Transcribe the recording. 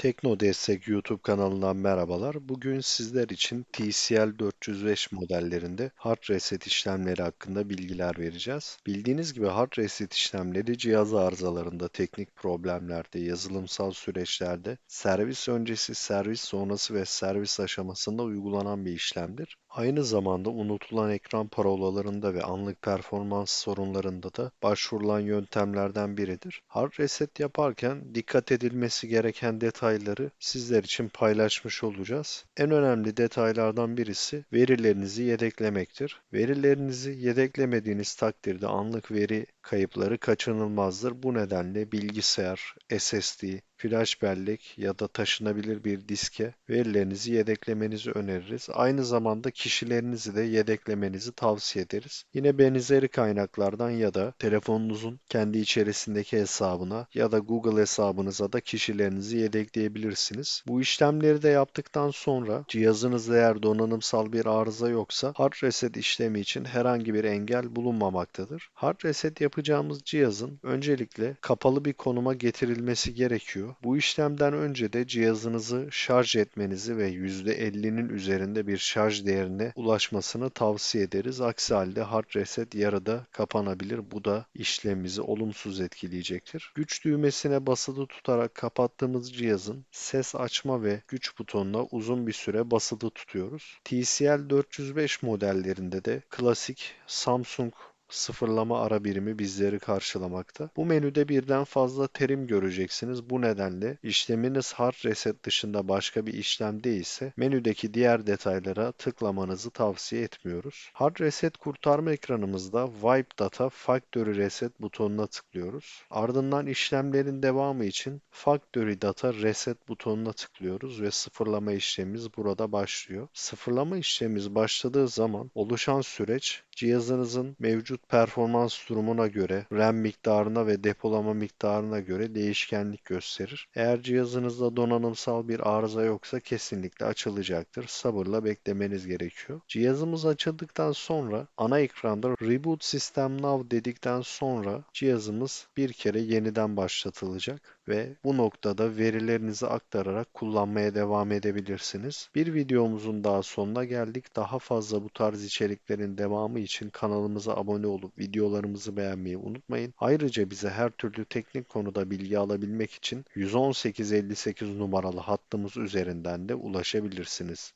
Tekno Destek YouTube kanalından merhabalar. Bugün sizler için TCL 405 modellerinde hard reset işlemleri hakkında bilgiler vereceğiz. Bildiğiniz gibi hard reset işlemleri cihaz arızalarında, teknik problemlerde, yazılımsal süreçlerde, servis öncesi, servis sonrası ve servis aşamasında uygulanan bir işlemdir. Aynı zamanda unutulan ekran parolalarında ve anlık performans sorunlarında da başvurulan yöntemlerden biridir. Hard reset yaparken dikkat edilmesi gereken detayları sizler için paylaşmış olacağız. En önemli detaylardan birisi verilerinizi yedeklemektir. Verilerinizi yedeklemediğiniz takdirde anlık veri kayıpları kaçınılmazdır. Bu nedenle bilgisayar, SSD, flash bellek ya da taşınabilir bir diske verilerinizi yedeklemenizi öneririz. Aynı zamanda kişilerinizi de yedeklemenizi tavsiye ederiz. Yine benzeri kaynaklardan ya da telefonunuzun kendi içerisindeki hesabına ya da Google hesabınıza da kişilerinizi yedekleyebilirsiniz. Bu işlemleri de yaptıktan sonra cihazınızda eğer donanımsal bir arıza yoksa hard reset işlemi için herhangi bir engel bulunmamaktadır. Hard reset yapacağımız cihazın öncelikle kapalı bir konuma getirilmesi gerekiyor. Bu işlemden önce de cihazınızı şarj etmenizi ve %50'nin üzerinde bir şarj değerine ulaşmasını tavsiye ederiz. Aksi halde hard reset yarıda kapanabilir. Bu da işlemimizi olumsuz etkileyecektir. Güç düğmesine basılı tutarak kapattığımız cihazın ses açma ve güç butonuna uzun bir süre basılı tutuyoruz. TCL 405 modellerinde de klasik Samsung sıfırlama ara birimi bizleri karşılamakta. Bu menüde birden fazla terim göreceksiniz. Bu nedenle işleminiz hard reset dışında başka bir işlem değilse menüdeki diğer detaylara tıklamanızı tavsiye etmiyoruz. Hard reset kurtarma ekranımızda Wipe Data Factory Reset butonuna tıklıyoruz. Ardından işlemlerin devamı için Factory Data Reset butonuna tıklıyoruz ve sıfırlama işlemimiz burada başlıyor. Sıfırlama işlemimiz başladığı zaman oluşan süreç cihazınızın mevcut performans durumuna göre, RAM miktarına ve depolama miktarına göre değişkenlik gösterir. Eğer cihazınızda donanımsal bir arıza yoksa kesinlikle açılacaktır. Sabırla beklemeniz gerekiyor. Cihazımız açıldıktan sonra ana ekranda Reboot System Now dedikten sonra cihazımız bir kere yeniden başlatılacak ve bu noktada verilerinizi aktararak kullanmaya devam edebilirsiniz. Bir videomuzun daha sonuna geldik. Daha fazla bu tarz içeriklerin devamı için kanalımıza abone olup videolarımızı beğenmeyi unutmayın. Ayrıca bize her türlü teknik konuda bilgi alabilmek için 11858 numaralı hattımız üzerinden de ulaşabilirsiniz.